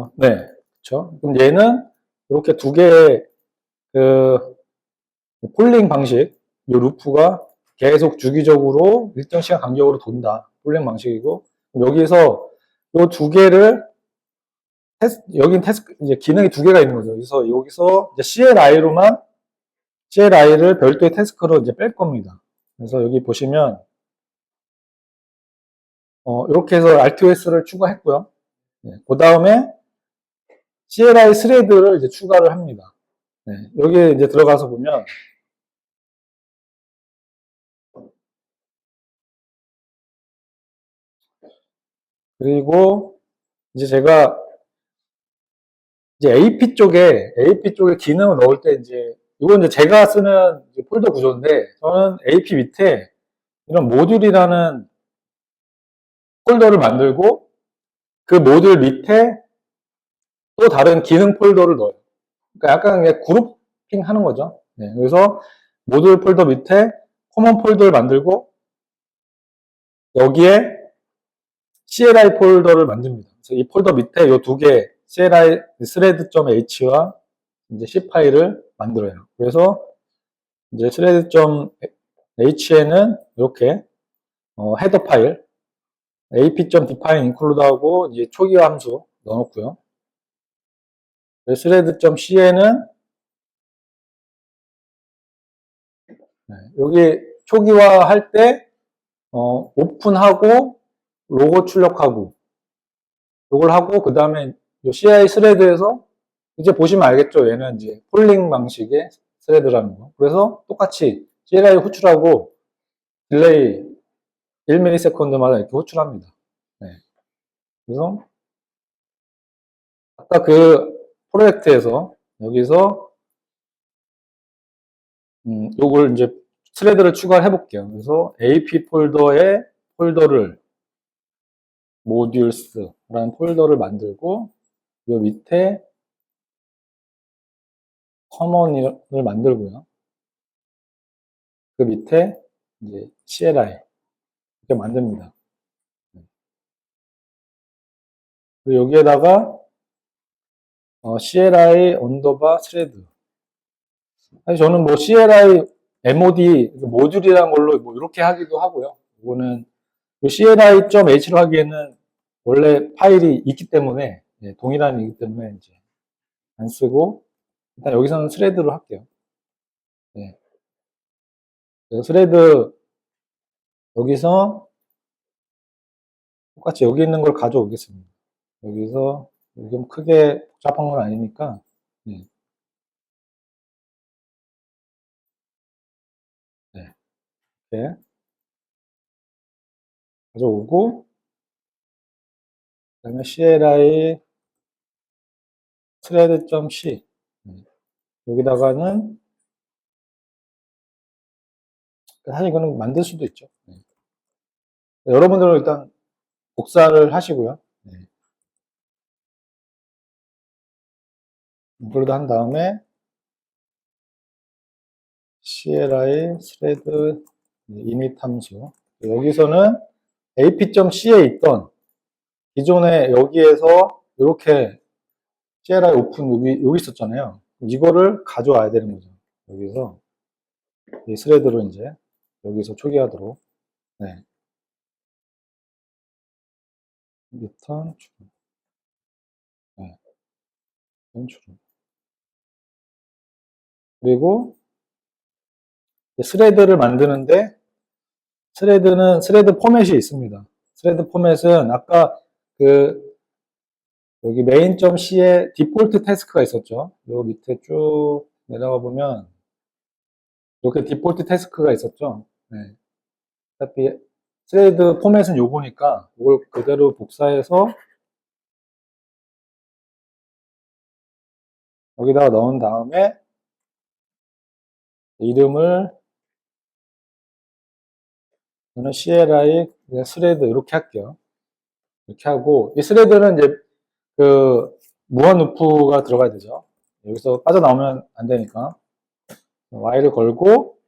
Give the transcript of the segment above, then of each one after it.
어, 네. 그렇죠. 그럼 얘는 이렇게 두 개의 그 폴링 방식, 이 루프가 계속 주기적으로 일정 시간 간격으로 돈다. 폴링 방식이고 여기서 이 두 개를 테스, 여긴 테스크 이제 기능이 두 개가 있는 거죠. 그래서 여기서 이제 CLI로만 CLI를 별도의 태스크로 이제 뺄 겁니다. 그래서 여기 보시면 어, 이렇게 해서 RTOS를 추가했고요. 네, 그 다음에 CLI 스레드를 이제 추가를 합니다. 네, 여기에 이제 들어가서 보면 그리고 이제 제가 이제 AP 쪽에 AP 쪽에 기능을 넣을 때 이제 이건 이제 제가 쓰는 이제 폴더 구조인데 저는 AP 밑에 이런 모듈이라는 폴더를 만들고 그 모듈 밑에 또 다른 기능 폴더를 넣어요. 그러니까 약간 그냥 그룹핑 하는 거죠. 네, 그래서 모듈 폴더 밑에 코먼 폴더를 만들고 여기에 CLI 폴더를 만듭니다. 그래서 이 폴더 밑에 이 두 개 CLI thread.h와 이제 C 파일을 만들어요. 그래서 이제 thread.h에는 이렇게 어, 헤더 파일 ap.define include하고 이제 초기화 함수 넣어놓고요. thread.c에는 네, 여기 초기화 할때 어, 오픈하고 로고 출력하고 이걸 하고 그 다음에 CI 스레드에서 이제 보시면 알겠죠. 얘는 이제 폴링 방식의 스레드라는 거. 그래서 똑같이 CLI 호출하고 딜레이 1ms마다 이렇게 호출합니다. 네. 그래서 아까 그 프로젝트에서 여기서 음, 요걸 이제 스레드를 추가를 해볼게요. 그래서 AP 폴더에 폴더를 modules,라는 폴더를 만들고 요 밑에 common을 만들고요. 그 밑에 이제 CLI 이렇게 만듭니다. 그리고 여기에다가 어, CLI 언더바 스레드 사실 저는 뭐 CLI MOD 모듈이라는 걸로 뭐 이렇게 하기도 하고요. 이거는 CLI.h로 하기에는 원래 파일이 있기 때문에 네, 동일한이기 때문에 이제 안 쓰고 일단 여기서는 스레드로 할게요. 네. 스레드 여기서 똑같이 여기 있는 걸 가져오겠습니다. 여기서 좀 크게 복잡한 건 아니니까 네. 네. 이렇게 가져오고 그 다음에 CLI thread.c 여기다가는 사실 이거는 만들 수도 있죠. 네. 여러분들은 일단 복사를 하시고요. 인클루드 한 다음에 CLI thread init 함수 여기서는 ap.c에 있던 기존에 여기에서 이렇게 CLI 오픈 여기, 여기 있었잖아요. 이거를 가져와야 되는 거죠. 여기서 이 스레드로 이제 여기서 초기화하도록 네. 리턴 true. 네. true. 그리고 스레드를 만드는데 스레드는 스레드 포맷이 있습니다. 스레드 포맷은 아까 그 여기 main.c에 디폴트 태스크가 있었죠. 요 밑에 쭉 내려가 보면 이렇게 디폴트 태스크가 있었죠. 네. 어차피 스레드 포맷은 요거니까 이걸 그대로 복사해서 여기다가 넣은 다음에 이름을 저는 CLI 스레드 이렇게 할게요. 이렇게 하고 이 스레드는 이제 그 무한 루프가 들어가야 되죠. 여기서 빠져나오면 안 되니까 Y를 걸고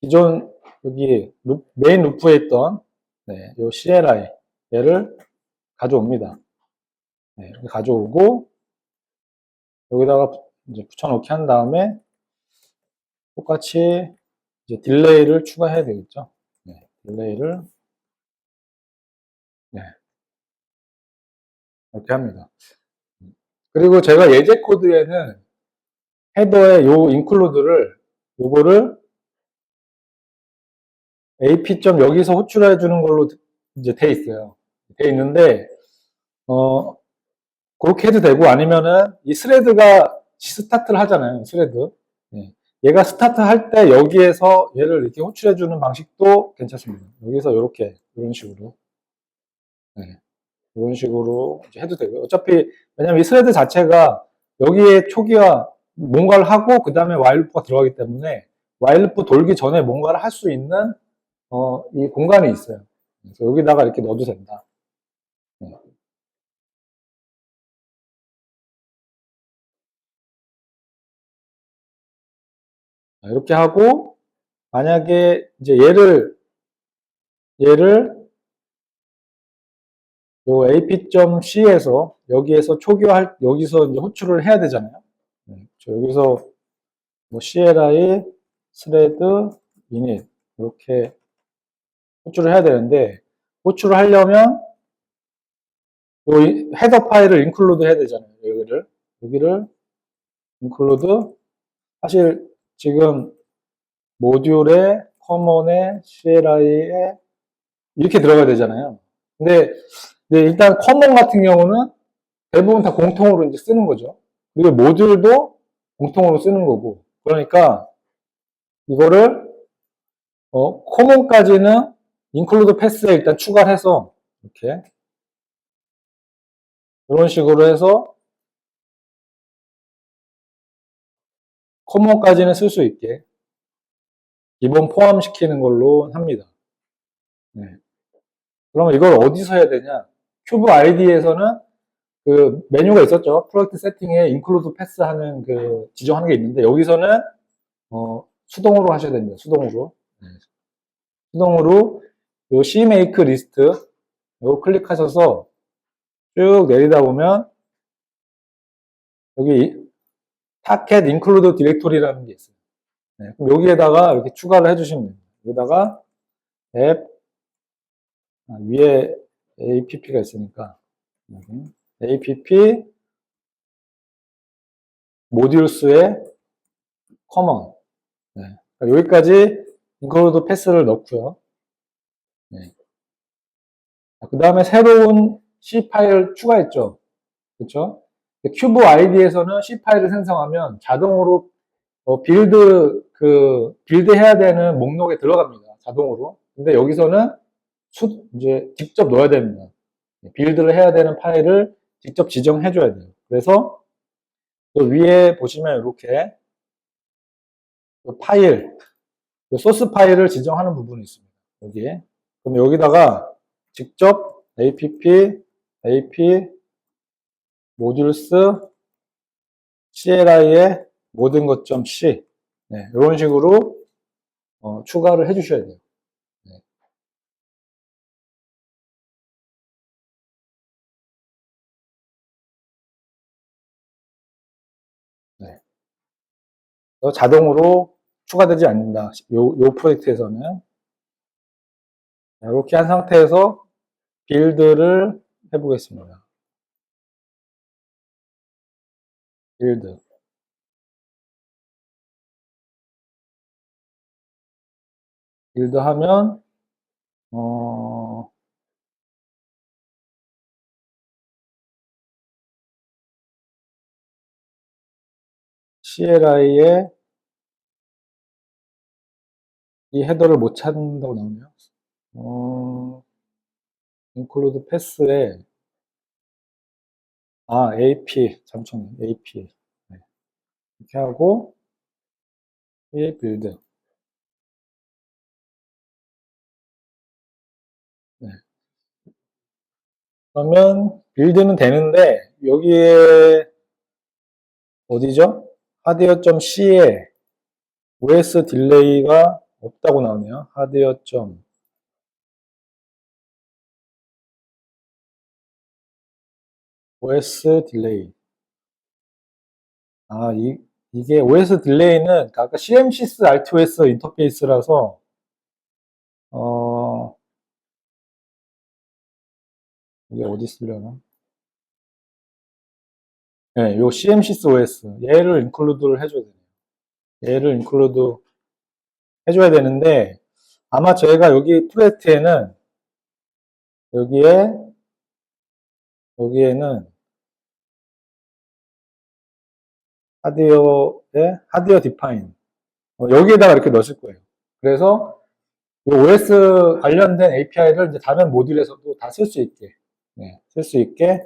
기존 여기 루, 메인 루프에 있던 네, 요 CLI 얘를 가져옵니다. 네, 가져오고 여기다가 이제 붙여넣기 한 다음에 똑같이 이제 딜레이를 추가해야 되겠죠. 네, 딜레이를 네, 이렇게 합니다. 그리고 제가 예제 코드에는 헤더에 요 인클루드를 요거를 ap. 점 여기서 호출해 주는 걸로 이제 돼 있어요. 돼 있는데 어 그렇게 해도 되고 아니면은 이 스레드가 스타트를 하잖아요. 스레드. 예. 얘가 스타트 할 때 여기에서 얘를 이렇게 호출해 주는 방식도 괜찮습니다. 여기서 이렇게 이런 식으로 네. 이런 식으로 해도 되고요. 어차피 왜냐면 이 스레드 자체가 여기에 초기화 뭔가를 하고 그 다음에 와일루프가 들어가기 때문에 와일루프 돌기 전에 뭔가를 할 수 있는 어, 이 공간이 있어요. 그래서 여기다가 이렇게 넣어도 된다. 이렇게 하고 만약에 이제 얘를 얘를 요 ap.c에서 여기에서 초기화할 여기서 이제 호출을 해야 되잖아요. 네, 그렇죠. 여기서 뭐 CLI 스레드 init 이렇게 호출을 해야 되는데 호출을 하려면 요 이- 헤더 파일을 인클루드 해야 되잖아요. 여기를 여기를 인클루드 사실 지금 모듈에 커먼에 CLI에 이렇게 들어가야 되잖아요. 근데, 근데 일단 커먼 같은 경우는 대부분 다 공통으로 이제 쓰는 거죠. 그리고 모듈도 공통으로 쓰는 거고. 그러니까 이거를 어, 커먼까지는 인클루드 패스에 일단 추가를 해서 이렇게 이런 식으로 해서 커먼까지는 쓸 수 있게 기본 포함시키는 걸로 합니다. 네. 그러면 이걸 어디서 해야 되냐? 큐브 아이디에서는 그 메뉴가 있었죠. 프로젝트 세팅에 인클루드 패스 하는 그 지정하는 게 있는데 여기서는 어, 수동으로 하셔야 됩니다. 수동으로. 네. 수동으로 요 CMake 리스트 요거 클릭하셔서 쭉 내리다 보면 여기 타켓 인클루드 디렉토리라는 게 있어요. 네, 여기에다가 이렇게 추가를 해주시면 됩니다. 여기다가 앱 아, 위에 app가 있으니까 app 모듈스의 커먼 네, 그러니까 여기까지 인클루드 패스를 넣고요. 네. 그 다음에 새로운 C 파일 추가했죠. 그렇죠? 큐브 아이디에서는 C 파일을 생성하면 자동으로 어, 빌드 그 빌드 해야 되는 목록에 들어갑니다. 자동으로. 근데 여기서는 수, 이제 직접 넣어야 됩니다. 빌드를 해야 되는 파일을 직접 지정해 줘야 돼요. 그래서 그 위에 보시면 이렇게 그 파일, 그 소스 파일을 지정하는 부분이 있습니다. 여기에. 그럼 여기다가 직접 app, ap, 모듈스, CLI의 모든 것점 C 네, 이런 식으로 어, 추가를 해주셔야 돼요. 네. 네. 자동으로 추가되지 않는다. 요, 요 프로젝트에서는 이렇게 한 상태에서 빌드를 해보겠습니다. 빌드 빌드 하면 어 CLI에 이 헤더를 못 찾는다고 나오네요. 어, include pass에 아 AP 잠시만요. AP 네. 이렇게 하고 이 빌드 네. 그러면 빌드는 되는데 여기에 어디죠? 하드웨어.c에 OS 딜레이가 없다고 나오네요. 하드웨어. OS 딜레이. 아, 이, 이게 OS 딜레이는 아까 CMCS RTOS 인터페이스라서 어 이게 어디 쓰려나? 네, 요 CMCS OS 얘를 인클루드를 해줘야 되네요. 얘를 인클루드 해줘야 되는데 아마 저희가 여기 프로젝트에는 여기에 여기에는 하드웨어의 하드웨어 디파인 어, 여기에다가 이렇게 넣으실 거예요. 그래서 이 OS 관련된 API를 이제 다른 모듈에서도 다 쓸 수 있게 네, 쓸수 있게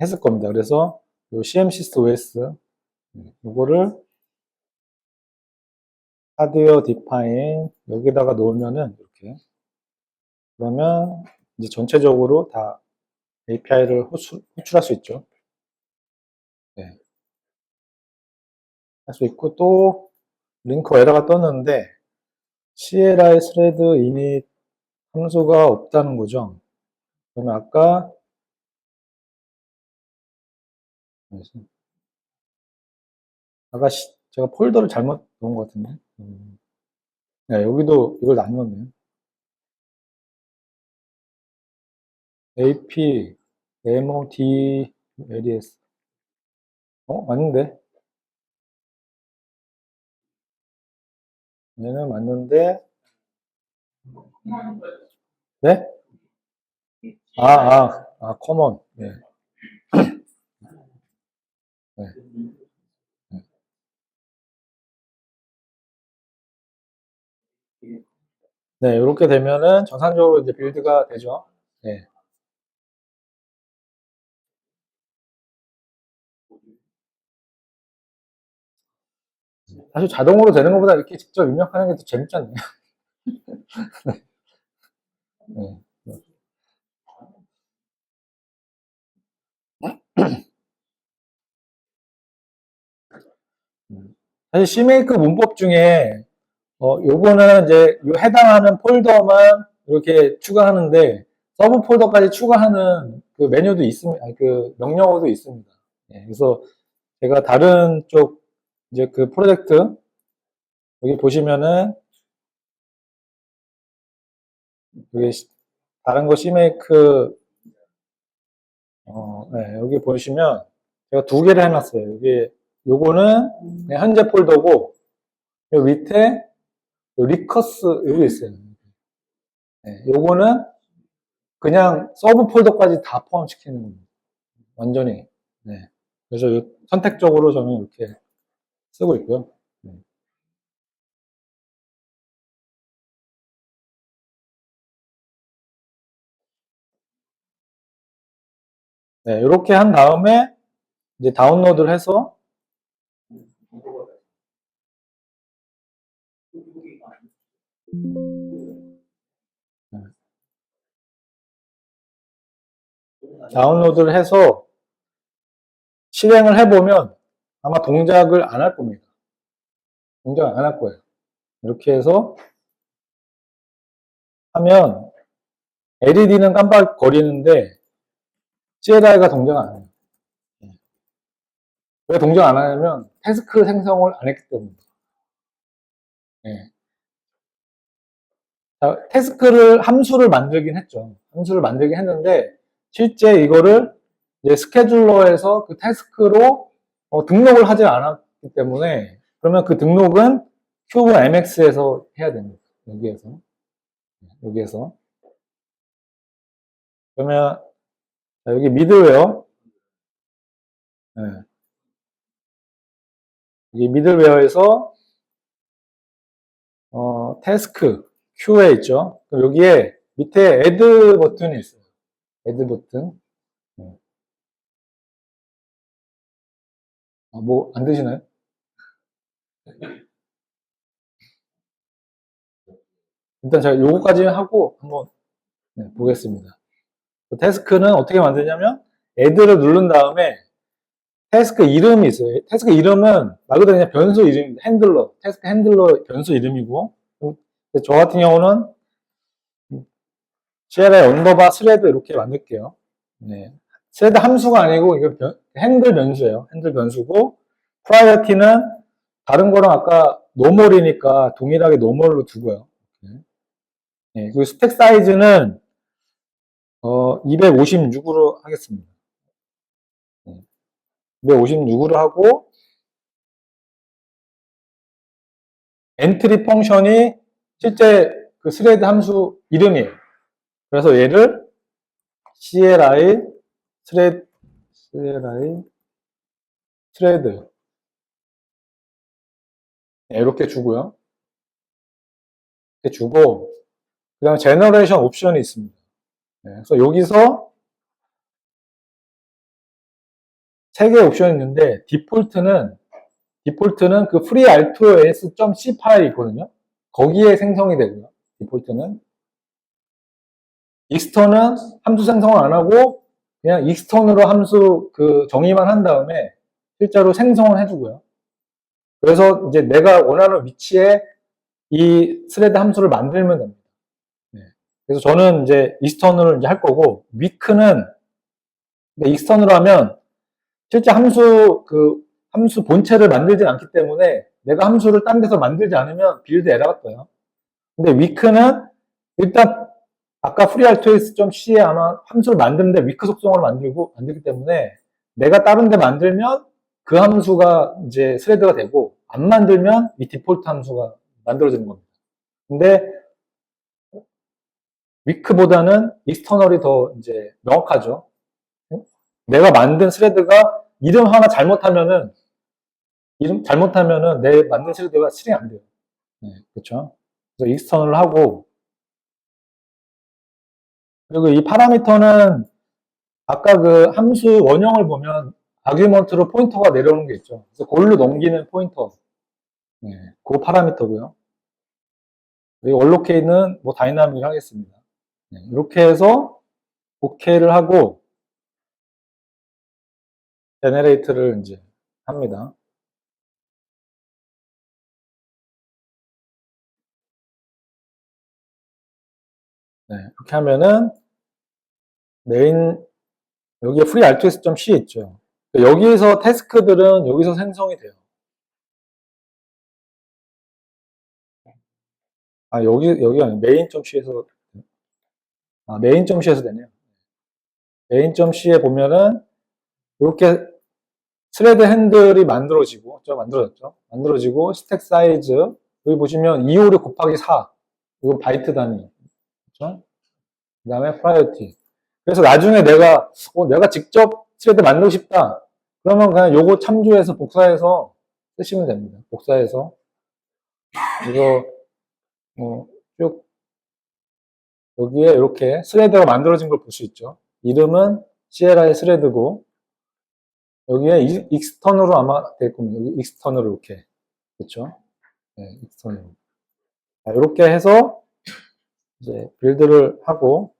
했을 겁니다. 그래서 이 CMSys OS 네, 이거를 하드웨어 디파인 여기다가 놓으면은 이렇게 그러면 이제 전체적으로 다 API를 호출, 호출할 수 있죠. 네. 할 수 있고 또 링크 에러가 떴는데 CLI 스레드 이닛 함수가 없다는 거죠. 그러면 아까 아까 시- 제가 폴더를 잘못 넣은 것 같은데. 음. 네, 여기도 이걸 안 넣었네요. AP, MOD, LES. 어, 맞는데? 얘는 맞는데, 네? 아, 아, 아, 커먼. 네. 네. 네, 이렇게 되면은 정상적으로 이제 빌드가 되죠. 네. 사실 자동으로 되는 것보다 이렇게 직접 입력하는 게 더 재밌지 않나요? 네. 사실 CMake 문법 중에 어, 요거는 이제 요 해당하는 폴더만 이렇게 추가하는데 서브 폴더까지 추가하는 그 메뉴도 있습니다. 그 명령어도 있습니다. 예, 그래서 제가 다른 쪽 이제 그 프로젝트 여기 보시면은 여기 시- 다른 거 CMake 어, 네, 여기 보시면 제가 두 개를 해놨어요. 여기 요거는 현재 폴더고 요 밑에 요 리커스 여기 있어요. 네, 요거는 그냥 서브 폴더까지 다 포함시키는 겁니다. 완전히. 네. 그래서 요- 선택적으로 저는 이렇게 쓰고 있고요. 네. 네, 이렇게 한 다음에 이제 다운로드를 해서 다운로드를 해서 실행을 해보면 아마 동작을 안 할 겁니다. 동작을 안할 거예요. 이렇게 해서 하면 LED는 깜빡거리는데 CLI가 동작을 안 해요. 왜 동작 안 하냐면 태스크 생성을 안 했기 때문입니다. 예. 자, 태스크를 함수를 만들긴 했죠. 함수를 만들긴 했는데 실제 이거를 스케줄러에서 그 태스크로 어, 등록을 하지 않았기 때문에 그러면 그 등록은 큐브 MX에서 해야 됩니다. 여기에서 여기에서 그러면 자, 여기 미들웨어 네. 이 미들웨어에서 어, 태스크 Q에 있죠. 여기에 밑에 add 버튼이 있어요. add 버튼. 아, 뭐, 안 되시나요? 일단 제가 요거까지 하고 한번 네, 보겠습니다. 그 태스크는 어떻게 만드냐면 add를 누른 다음에 태스크 이름이 있어요. 태스크 이름은 말 그대로 그냥 변수 이름입니다. 핸들러. 태스크 핸들러 변수 이름이고 저 같은 경우는 CLI 언더바 스레드 이렇게 만들게요. 네. 스레드 함수가 아니고 이거 변- 핸들 변수예요. 핸들 변수고 프라이어티는 다른 거랑 아까 노멀이니까 동일하게 노멀로 두고요. 네, 그리고 스택 사이즈는 어, 256으로 하겠습니다. 256으로 하고 엔트리 펑션이 실제 그 스레드 함수 이름이에요. 그래서 얘를 CLI 스레드 CLI 스레드 네, 이렇게 주고요. 이렇게 주고 그 다음에 제너레이션 옵션이 있습니다. 네, 그래서 여기서 세 개의 옵션이 있는데 디폴트는 디폴트는 그 free r2s.c 파일이 있거든요. 거기에 생성이 되고요. 디폴트는 익스턴은 함수 생성을 안 하고 그냥 익스턴으로 함수 그 정의만 한 다음에 실제로 생성을 해주고요. 그래서 이제 내가 원하는 위치에 이 스레드 함수를 만들면 됩니다. 네. 그래서 저는 이제 익스턴으로 이제 할 거고 위크는 익스턴으로 하면 실제 함수 그 함수 본체를 만들지 않기 때문에 내가 함수를 딴 데서 만들지 않으면 빌드 에러가 떠요. 근데 위크는 일단 아까 freeRTOS.c에 아마 함수를 만드는데 위크 속성을 만들고 만들기 때문에 내가 다른 데 만들면 그 함수가 이제 스레드가 되고 안 만들면 이 디폴트 함수가 만들어지는 겁니다. 근데 위크보다는 익스터널이 더 이제 명확하죠. 내가 만든 스레드가 이름 하나 잘못하면은 이름 잘못하면은 내 만든 스레드가 실행 안 돼요. 네, 그렇죠. 그래서 익스터널을 하고 그리고 이 파라미터는 아까 그 함수 원형을 보면 아규먼트로 포인터가 내려오는 게 있죠. 그래서 그걸로 넘기는 포인터. 네, 그 파라미터고요. 그리고 얼로케이는 뭐 다이나믹을 하겠습니다. 네, 이렇게 해서 OK를 하고 제네레이트를 이제 합니다. 네, 이렇게 하면은 메인 여기에 freerts.c 있죠. 여기에서 태스크들은 여기서 생성이 돼요. 아 여기 여기 아니 메인.c에서 아 메인.c에서 되네요. 메인.c에 보면은 이렇게 스레드 핸들이 만들어지고 저 만들어졌죠. 만들어지고 스택 사이즈 여기 보시면 256 곱하기 4 이건 바이트 단위 그렇죠? 그 다음에 프라이어티 그래서 나중에 내가 어, 내가 직접 스레드 만들고 싶다 그러면 그냥 요거 참조해서 복사해서 쓰시면 됩니다. 복사해서 이거 뭐쭉 여기에 이렇게 스레드가 만들어진 걸 볼 수 있죠. 이름은 CLI 스레드고 여기에 이- 익스턴으로 아마 될 겁니다. 여기 익스턴으로 이렇게 그렇죠? 네, 익스턴으로 자, 이렇게 해서 이제 빌드를 하고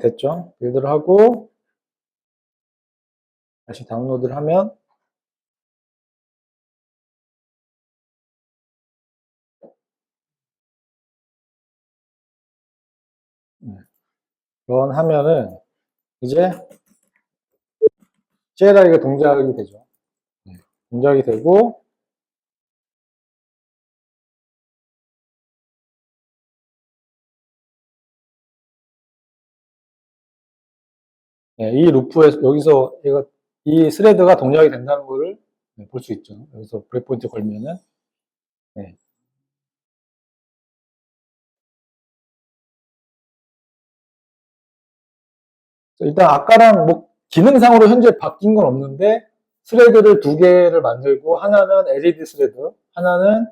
됐죠? 빌드를 하고 다시 다운로드를 하면 런 하면은 이제 CLI가 동작이 되죠. 네, 동작이 되고 네, 이 루프에서 여기서 얘가 이 스레드가 동작이 된다는 것을 볼 수 있죠. 여기서 브레이크 포인트 걸면은 네. 일단 아까랑 뭐 기능상으로 현재 바뀐 건 없는데 스레드를 두 개를 만들고 하나는 LED 스레드, 하나는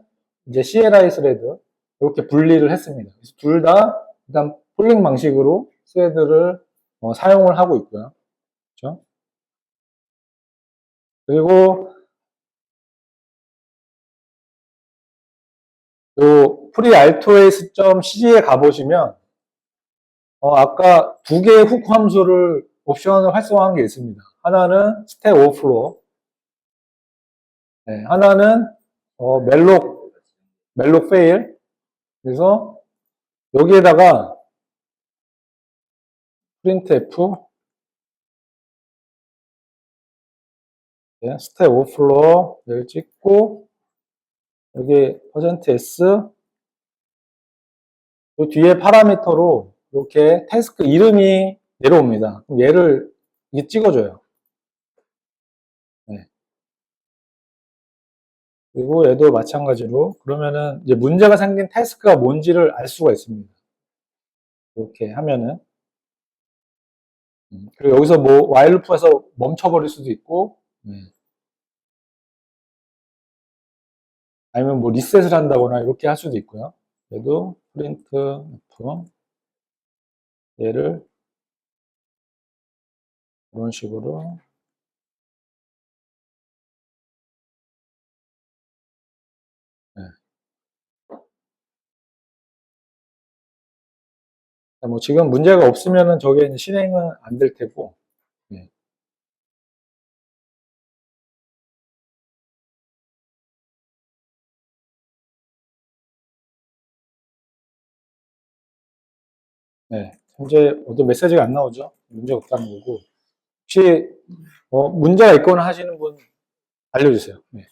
이제 CLI 스레드 이렇게 분리를 했습니다. 둘 다 일단 폴링 방식으로 스레드를 어, 사용을 하고 있고요. 그렇죠? 그리고 요 freeRTOS.c에 가보시면 어, 아까 두 개의 훅 함수를 옵션을 활성화한 게 있습니다. 하나는 스택 오버플로, 네, 하나는 어, 멜록 멜록 페일. 그래서 여기에다가 프린트 F 네, 스텝 오플로 여기 찍고 여기 퍼센트 S 그 뒤에 파라미터로 이렇게 태스크 이름이 내려옵니다. 그럼 얘를 이게 찍어줘요. 네. 그리고 얘도 마찬가지로 그러면은 이제 문제가 생긴 태스크가 뭔지를 알 수가 있습니다. 이렇게 하면은 그리고 여기서 뭐 loop에서 멈춰버릴 수도 있고 네. 아니면 뭐 리셋을 한다거나 이렇게 할 수도 있고요. 얘도 프린트 F 얘를 이런 식으로 네. 뭐 지금 문제가 없으면은 저게 실행은 안 될 테고 네. 네, 현재 어떤 메시지가 안 나오죠? 문제 없다는 거고. 혹시 어, 문제가 있거나 하시는 분 알려주세요. 네.